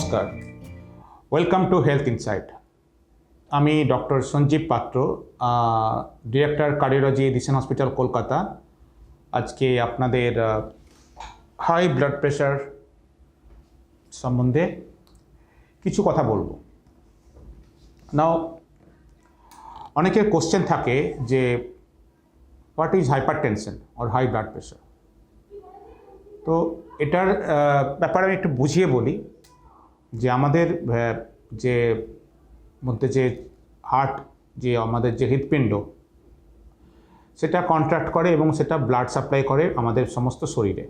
নমস্কার। Welcome to health insight আমি doctor Sanjeev Patra director cardiology Dishan hospital Kolkata. আজকে আপনাদের হাই ব্লাড প্রেশার সম্বন্ধে কিছু কথা বলব। নাও অনেকের কোশ্চেন থাকে যে what is hypertension or high blood pressure তো এটার ব্যাপারে আমি একটু বুঝিয়ে বলি। যে আমাদের যে মধ্যে যে হার্ট যে আমাদের যে হৃৎপিণ্ড, সেটা কন্ট্রাক্ট করে এবং সেটা ব্লাড সাপ্লাই করে আমাদের সমস্ত শরীরে।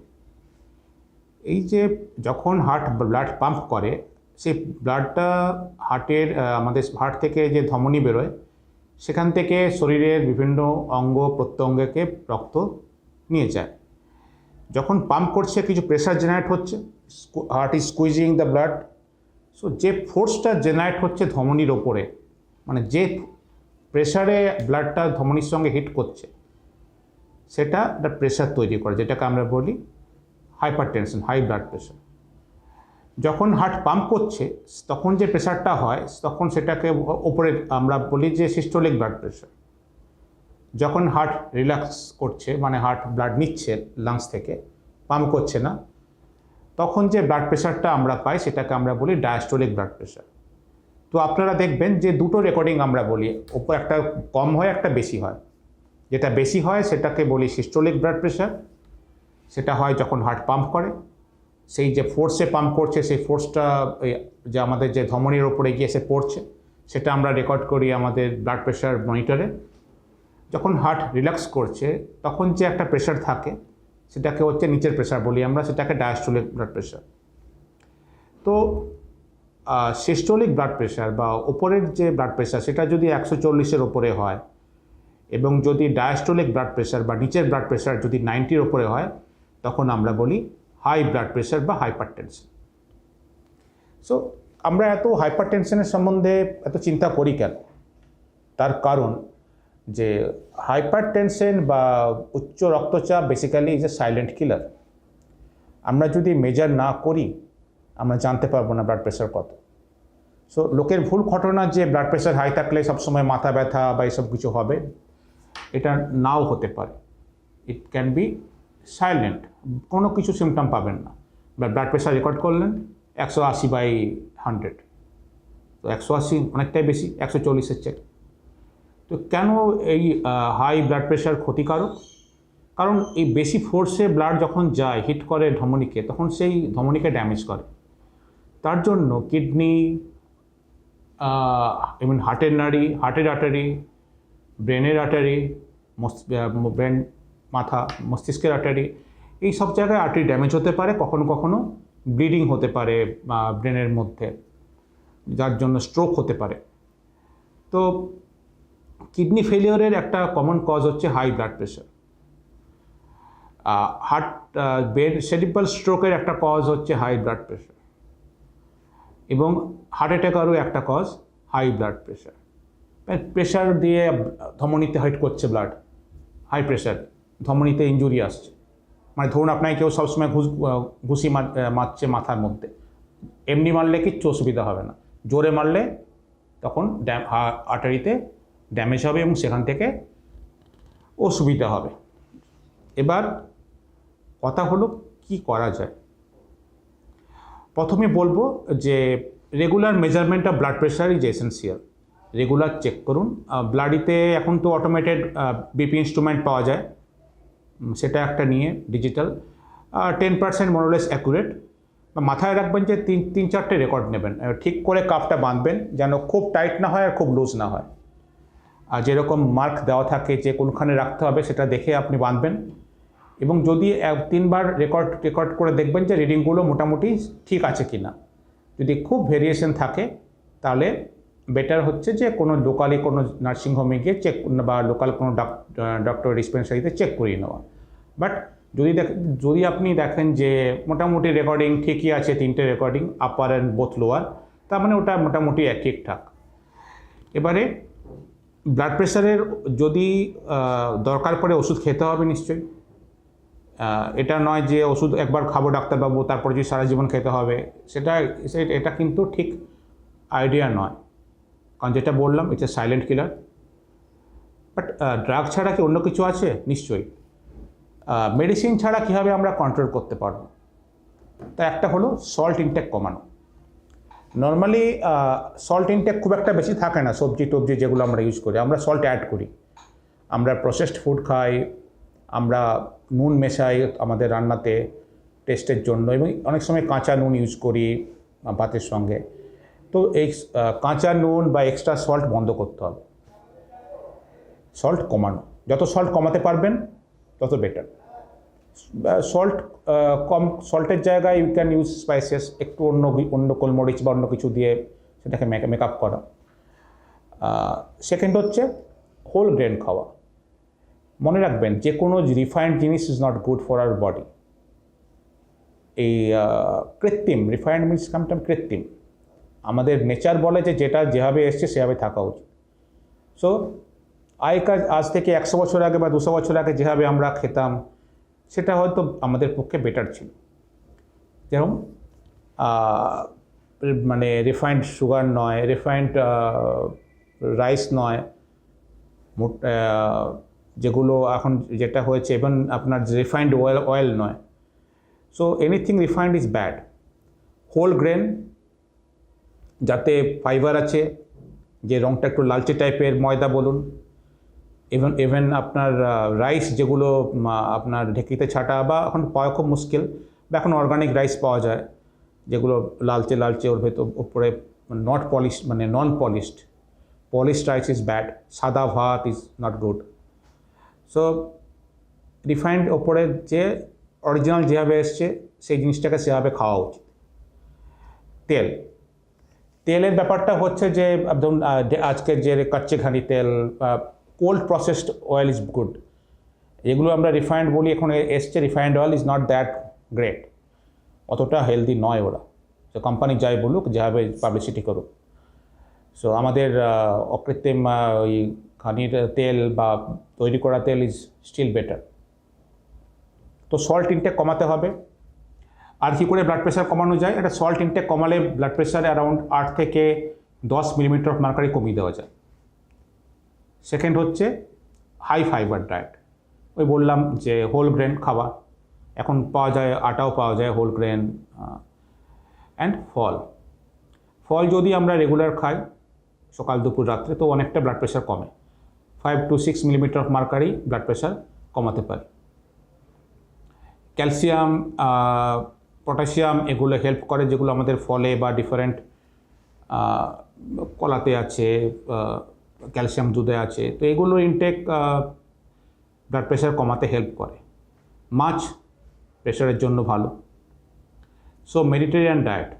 এই যে যখন হার্ট ব্লাড পাম্প করে, সেই ব্লাডটা হার্টের আমাদের হার্ট থেকে যে ধমনী বেরোয়, সেখান থেকে শরীরের বিভিন্ন অঙ্গ প্রত্যঙ্গকে রক্ত নিয়ে যায়। যখন পাম্প করছে, কিছু প্রেশার জেনারেট হচ্ছে heart is squeezing the blood so যে ফোর্সটা জেনারেট হচ্ছে ধমনির ওপরে মানে যে প্রেশারে ব্লাডটা ধমনির সঙ্গে হিট করছে, সেটা একটা প্রেশার তৈরি করে, যেটাকে আমরা বলি hypertension high blood pressure যখন হার্ট পাম্প করছে, তখন যে প্রেশারটা হয়, তখন সেটাকে ওপরে আমরা বলি যে সিস্টোলিক ব্লাড প্রেশার যখন হার্ট রিল্যাক্স করছে মানে হার্ট ব্লাড নিচ্ছে লাংস থেকে পাম্প করছে না তখন যে ব্লাড প্রেশারটা আমরা পাই, সেটাকে আমরা বলি ডায়াস্টোলিক ব্লাড প্রেশার তো আপনারা দেখবেন যে দুটো রেকর্ডিং আমরা বলি, ওপর একটা কম হয়, একটা বেশি হয়। যেটা বেশি হয়, সেটাকে বলি সিস্টোলিক ব্লাড প্রেশার সেটা হয় যখন হার্ট পাম্প করে। সেই যে ফোর্সে পাম্প করছে, সেই ফোর্সটা যে আমাদের যে ধমনির ওপরে গিয়ে এসে পড়ছে, সেটা আমরা রেকর্ড করি আমাদের ব্লাড প্রেশার মনিটরে যখন হার্ট রিল্যাক্স করছে, তখন যে একটা প্রেশার থাকে সেটাকে হচ্ছে নিচের প্রেশার বলি আমরা, সেটাকে ডায়াস্টোলিক ব্লাড প্রেশার তো সিস্টোলিক ব্লাড প্রেশার বা ওপরের যে ব্লাড প্রেশার সেটা যদি একশো চল্লিশের ওপরে হয় এবং যদি ডায়াস্টোলিক ব্লাড প্রেশার বা নিচের ব্লাড প্রেশার যদি নাইনটির ওপরে হয়, তখন আমরা বলি হাই ব্লাড প্রেশার বা হাইপার টেনশন সো আমরা এত হাইপার টেনশনের সম্বন্ধে এত চিন্তা করি কেন? তার কারণ যে হাইপার টেনশন বা উচ্চ রক্তচাপ basically is a silent killer আমরা যদি মেজার না করি, আমরা জানতে পারব না ব্লাড প্রেশার কত। সো লোকের ভুল ঘটনা যে ব্লাড প্রেশার হাই থাকলে সবসময় মাথা ব্যথা বা এসব কিছু হবে, এটা নাও হতে পারে। ইট ক্যান বি সাইলেন্ট কোনো কিছু সিমটম পাবেন না। ব্লাড প্রেশার রেকর্ড করলেন, একশো আশি বাই হান্ড্রেড তো একশো আশি অনেকটাই বেশি, একশো চল্লিশের চেক তো কেন এই হাই ব্লাড প্রেশার ক্ষতিকারক? কারণ এই বেশি ফোর্সে ব্লাড যখন যায় হিট করে ধমনীকে, তখন সেই ধমনীকে ড্যামেজ করে। তার জন্য কিডনি ইভেন হার্টের নাড়ি হার্টের আটারি ব্রেনের আর্টারি ব্রেন মাথা, মস্তিষ্কের আটারি এই সব জায়গায় আর্টারি ড্যামেজ হতে পারে, কখনো কখনো ব্লিডিং হতে পারে ব্রেনের মধ্যে, যার জন্য স্ট্রোক হতে পারে। তো কিডনি ফেলিওরের একটা কমন কজ হচ্ছে হাই ব্লাড প্রেশার। হার্ট বেড সেরিব্রাল স্ট্রোকের একটা কজ হচ্ছে হাই ব্লাড প্রেশার। এবং হার্ট অ্যাটাকারও একটা cause high blood pressure. Pressure দিয়ে ধমনীতে হাইট করছে ব্লাড। হাই প্রেশার, ধমনীতে ইঞ্জুরি আসছে। মানে ধরুন আপনাকে কেউ সবসময় ঘুষ ঘুষি মার- মারছে মাথার মধ্যে। এমনি মারলে কিচ্ছু অসুবিধা হবে না। জোরে মারলে তখন ড্যাম আর্টারিতে ড্যামেজ হবে এবং সেখান থেকে অসুবিধা হবে। এবার কথা হলো কি করা যায়? প্রথমে বলব যে regular measurement of blood pressure is essential regular check করুন। ব্লাডিতে এখন তো অটোমেটেড বিপি ইনস্ট্রুমেন্ট পাওয়া যায়। সেটা একটা নিয়ে digital ten percent more less accurate মাথায় রাখবেন যে তিন তিন চারটে রেকর্ড নেবেন। ঠিক করে কাপটা বাঁধবেন যেন খুব টাইট না হয় আর খুব লুজ না হয়। আর যেরকম মার্ক দেওয়া থাকে যে কোনখানে রাখতে হবে সেটা দেখে আপনি বাঁধবেন। এবং যদি এক- তিনবার রেকর্ড রেকর্ড করে দেখবেন যে রিডিংগুলো মোটামুটি ঠিক আছে কি না যদি খুব ভেরিয়েশন থাকে, তাহলে বেটার হচ্ছে যে কোনো লোকালি কোনো নার্সিংহোমে গিয়ে চেক বা লোকাল কোনো ডক্টর ডিসপেন্সারিতে চেক করিয়ে নেওয়া। বাট যদি দেখ, যদি আপনি দেখেন যে মোটামুটি রেকর্ডিং ঠিকই আছে, তিনটে recording upper and both lower তার মানে ওটা মোটামুটি ঠিকঠাক এবারে ব্লাড প্রেশারের যদি দরকার পড়ে ওষুধ খেতে হবে নিশ্চয়ই। এটা নয় যে ওষুধ একবার খাব ডাক্তারবাবু, তারপরে যদি সারা জীবন খেতে হবে। সেটা এটা কিন্তু ঠিক আইডিয়া নয়। কারণ যেটা বললাম it's a silent killer but drug ছাড়া কি অন্য কিছু আছে? নিশ্চয়ই। মেডিসিন ছাড়া কীভাবে আমরা কন্ট্রোল করতে পারব? তা একটা হলো সল্ট ইনটেক কমানো। নর্মালি সল্ট ইনটেক খুব একটা বেশি থাকে না, সবজি টবজি যেগুলো আমরা ইউজ করি। আমরা সল্ট অ্যাড করি। আমরা প্রসেসড ফুড খাই, আমরা নুন মেশাই আমাদের রান্নাতে টেস্টের জন্য এবং অনেক সময় কাঁচা নুন ইউজ করি ভাতের সঙ্গে। তো এই কাঁচা নুন বা এক্সট্রা সল্ট বন্ধ করতে হবে। সল্ট কমানো। যত সল্ট কমাতে পারবেন, তত বেটার সল্ট কম সল্টের জায়গায় ইউ ক্যান ইউজ স্পাইসেস একটু অন্য অন্য গোলমরিচ বা অন্য কিছু দিয়ে সেটাকে মেক আপ করা। সেকেন্ড হচ্ছে হোল গ্রেন খাওয়া। মনে রাখবেন যে কোনো রিফাইন্ড জিনিস is not good for our body এই কৃত্রিম রিফাইন্ড মিনস কামটাম কৃত্রিম। আমাদের নেচার বলে যে যেটা যেভাবে এসছে সেভাবে থাকা উচিত। সো আগেকার, আজ থেকে একশো বছর আগে বা দুশো বছর আগে যেভাবে আমরা খেতাম সেটা হয়তো আমাদের পক্ষে বেটার ছিল। যেরকম মানে রিফাইন্ড সুগার নয় রিফাইন্ড রাইস নয় যেগুলো এখন যেটা হয়েছে ইভেন আপনার রিফাইন্ড অয়েল অয়েল নয়। So anything refined is bad whole grain যাতে ফাইবার আছে, যে রঙটা একটু লালচে টাইপের ময়দা বলুন ইভেন ইভেন আপনার রাইস যেগুলো আপনার ঢেকিতে ছাটা বা এখন পাওয়া খুব মুশকিল, বা এখন অর্গানিক রাইস পাওয়া যায়, যেগুলো লালচে লালচে ওর ভেতর উপরে নট পলিশ মানে non polished polished rice is bad সাদা ভাত is not good so refined ওপরে যে অরিজিনাল যেভাবে এসছে, সেই জিনিসটাকে সেভাবে খাওয়া উচিত। তেল। তেলের ব্যাপারটা হচ্ছে যে যে আজকের যে কাচ্চে ঘানি তেল cold processed oil is good এগুলো আমরা রিফাইন্ড বলি, এখন এসছে refined oil is not that great অতটা হেলদি নয় ওরা। তো কোম্পানি যাই বলুক, যেভাবে পাবলিসিটি করুক। সো আমাদের অকৃত্রিম ওই খানির তেল বা তৈরি করা তেল ইজ স্টিল বেটার তো সল্ট ইনটেক কমাতে হবে। আর কি করে ব্লাড প্রেশার কমানো যায়? এটা সল্ট ইনটেক কমালে ব্লাড প্রেশার অ্যারাউন্ড আট থেকে দশ মিলিমিটার অফ মার্কারি কমিয়ে দেওয়া যায়। সেকেন্ড হচ্ছে হাই ফাইবার ডায়েট ওই বললাম যে হোল গ্রেন খাওয়া এখন পাওয়া যায়, আটাও পাওয়া যায় হোল গ্রেন অ্যান্ড ফল। ফল যদি আমরা রেগুলার খাই, সকাল, দুপুর, রাত্রে, তো অনেকটা ব্লাড প্রেশার কমে। Five to six millimetre of mercury blood pressure কমাতে পারে। ক্যালসিয়াম পটাশিয়াম এগুলো হেল্প করে, যেগুলো আমাদের ফলে বা ডিফারেন্ট কলাতে আছে ক্যালসিয়াম দুধে আছে, তো এগুলো ইনটেক ব্লাড প্রেশার কমাতে হেল্প করে। মাছ প্রেশারের জন্য ভালো। সো মেডিটেরিয়ান ডায়েট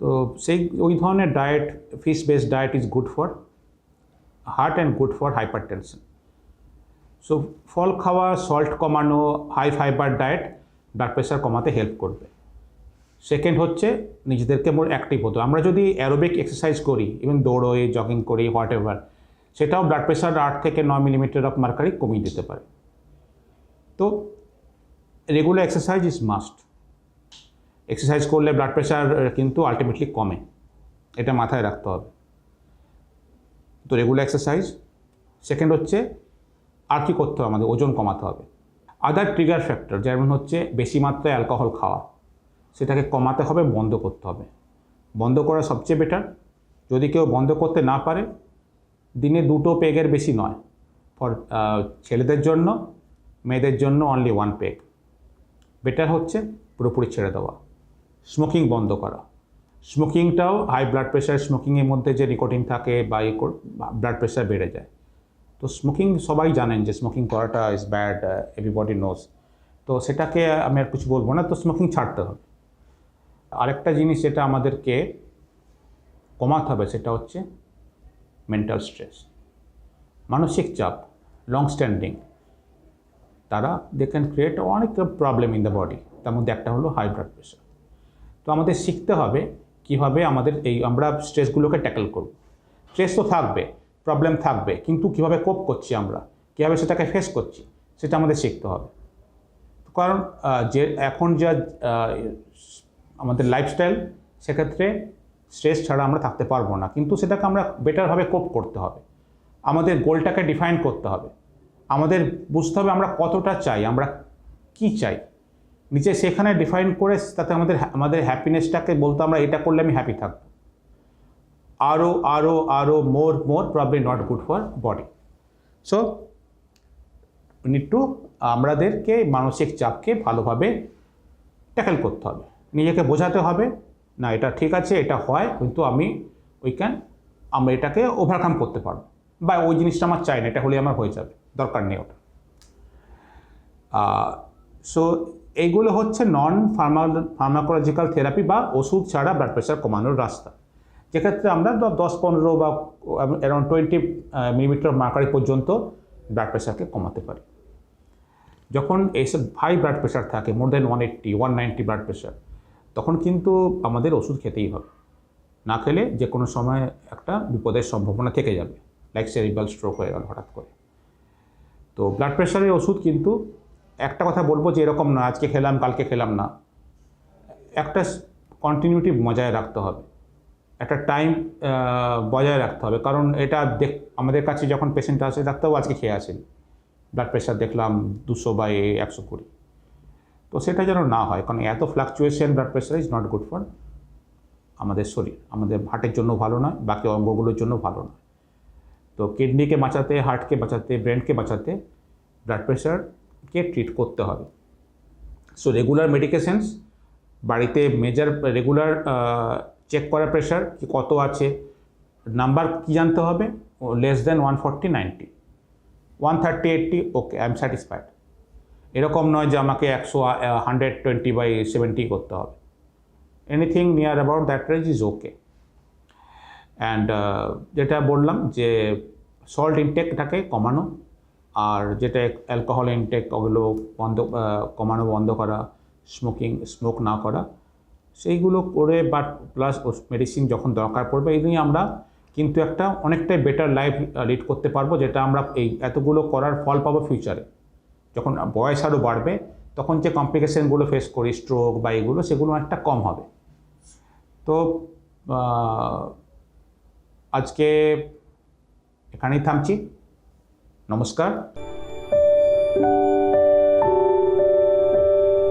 তো সেই, ওই ধরনের diet fish based diet is good for heart and good for hypertension so ফল খাওয়া সল্ট কমানো high fibre diet blood pressure কমাতে হেল্প করবে। সেকেন্ড হচ্ছে নিজেদেরকে মোর অ্যাক্টিভ হতো আমরা যদি অ্যারোবিক এক্সারসাইজ করি ইভেন দৌড়োই জগিং করি হোয়াট এভার সেটাও ব্লাড প্রেশার আট থেকে নয় মিলিমিটার অফ মার্কারি কমিয়ে দিতে পারে। তো regular exercise is must exercise করলে ব্লাড প্রেশার কিন্তু আলটিমেটলি কমে। এটা মাথায় রাখতে হবে। তো রেগুলার এক্সারসাইজ সেকেন্ড হচ্ছে আর কি করতে হবে? আমাদের ওজন কমাতে হবে। আদার ট্রিগার ফ্যাক্টর যেমন হচ্ছে বেশি মাত্রায় অ্যালকোহল খাওয়া। সেটাকে কমাতে হবে, বন্ধ করতে হবে। বন্ধ করা সবচেয়ে বেটার যদি কেউ বন্ধ করতে না পারে, দিনে দুটো পেগের বেশি নয়। ফর ছেলেদের জন্য, মেয়েদের জন্য অনলি ওয়ান পেগ বেটার হচ্ছে পুরোপুরি ছেড়ে দেওয়া। স্মোকিং বন্ধ করা। স্মোকিংটাও হাই ব্লাড প্রেশার স্মোকিংয়ের মধ্যে যে নিকোটিন থাকে বা ব্লাড প্রেশার বেড়ে যায়। তো স্মোকিং সবাই জানেন যে স্মোকিং করাটা ইজ ব্যাড এভরিবডি নোস তো সেটাকে আমি আর কিছু বলব না। তো স্মোকিং ছাড়তে হবে। আরেকটা জিনিস যেটা আমাদেরকে কমাতে হবে, সেটা হচ্ছে মেন্টাল স্ট্রেস মানসিক চাপ লং স্ট্যান্ডিং তারা দে ক্যান ক্রিয়েট অনেক প্রবলেম ইন দ্য বডি তার মধ্যে একটা হলো হাই ব্লাড প্রেশার তো আমাদের শিখতে হবে কীভাবে আমাদের এই, আমরা স্ট্রেসগুলোকে ট্যাকেল করব। স্ট্রেস তো থাকবে প্রবলেম থাকবে, কিন্তু কীভাবে কোপ করছি আমরা, কীভাবে সেটাকে ফেস করছি, সেটা আমাদের শিখতে হবে। কারণ যে, এখন যা আমাদের লাইফস্টাইল সেক্ষেত্রে স্ট্রেস ছাড়া আমরা থাকতে পারব না। কিন্তু সেটাকে আমরা বেটারভাবে কোপ করতে হবে। আমাদের গোলটাকে ডিফাইন করতে হবে। আমাদের বুঝতে হবে আমরা কতটা চাই, আমরা কি চাই। নিচে সেখানে ডিফাইন করে তাতে আমাদের আমাদের হ্যাপিনেসটাকে বলতে আমরা এটা করলে আমি হ্যাপি থাকব। আরও আরও আরও more more probably not good for body so need to আমাদেরকে মানসিক চাপকে ভালোভাবে ট্যাকেল করতে হবে। নিজেকে বোঝাতে হবে, না, এটা ঠিক আছে, এটা হয়, কিন্তু আমি উই ক্যান আমরা এটাকে ওভারকাম করতে পারব। বা, ওই জিনিসটা আমার চাই না, এটা হলে আমার হয়ে যাবে, দরকার নেই ওটা। সো এইগুলো হচ্ছে নন ফার্মা ফার্মাকোলজিক্যাল থেরাপি বা ওষুধ ছাড়া ব্লাড প্রেশার কমানোর রাস্তা। যেক্ষেত্রে আমরা দশ পনেরো বা অ্যারাউন্ড টোয়েন্টি মিলিমিটার মার্কারি পর্যন্ত ব্লাড প্রেশারকে কমাতে পারি। যখন এইসব হাই ব্লাড প্রেশার থাকে more than one eighty one ninety blood pressure তখন কিন্তু আমাদের ওষুধ খেতেই হবে। না খেলে যে কোনো সময় একটা বিপদের সম্ভাবনা থেকে যাবে লাইক সেরিবাল স্ট্রোক হয়ে গেল হঠাৎ করে। তো ব্লাড প্রেশারের ওষুধ কিন্তু একটা কথা বলব যে এরকম না আজকে খেলাম, কালকে খেলাম না। একটা কন্টিনিউটি বজায় রাখতে হবে। একটা টাইম বজায় রাখতে হবে। কারণ এটা দেখ, আমাদের কাছে যখন পেশেন্ট আসে ডাক্তারবাবু আজকে খেয়ে আসেন। ব্লাড প্রেশার দেখলাম দুশো বাই একশো কুড়ি। তো সেটা যেন না হয়, কারণ এত fluctuation blood pressure is not good for আমাদের শরীর। আমাদের হার্টের জন্য ভালো নয়, বাকি অঙ্গগুলোর জন্য ভালো নয়। তো কিডনিকে বাঁচাতে হার্টকে বাঁচাতে ব্রেনকে বাঁচাতে ব্লাড প্রেশারকে ট্রিট করতে হবে। সো রেগুলার মেডিকেশানস বাড়িতে মেজার রেগুলার চেক করা প্রেশার কি কত আছে নাম্বার কি জানতে হবে less than one forty ninety one thirty eighty okay I am satisfied এরকম নয় যে আমাকে একশো হান্ড্রেড টোয়েন্টি বাই সেভেন্টি করতে হবে। Anything near about that range is okay and যেটা বললাম যে সল্ট ইনটেকটাকে কমানো, আর যেটা অ্যালকোহল ইনটেক ওগুলো বন্ধ কমানো বন্ধ করা স্মোকিং স্মোক না করা, সেইগুলো করে বাট প্লাস মেডিসিন যখন দরকার পড়বে, এই নিয়ে আমরা কিন্তু একটা অনেকটাই বেটার লাইফ লিড করতে পারব, যেটা আমরা এই এতগুলো করার ফল পাবো ফিউচারে যখন বয়স আরও বাড়বে, তখন যে কমপ্লিকেশানগুলো ফেস করি স্ট্রোক বা এগুলো, সেগুলো একটা কম হবে। তো আজকে এখানেই থামছি। নমস্কার।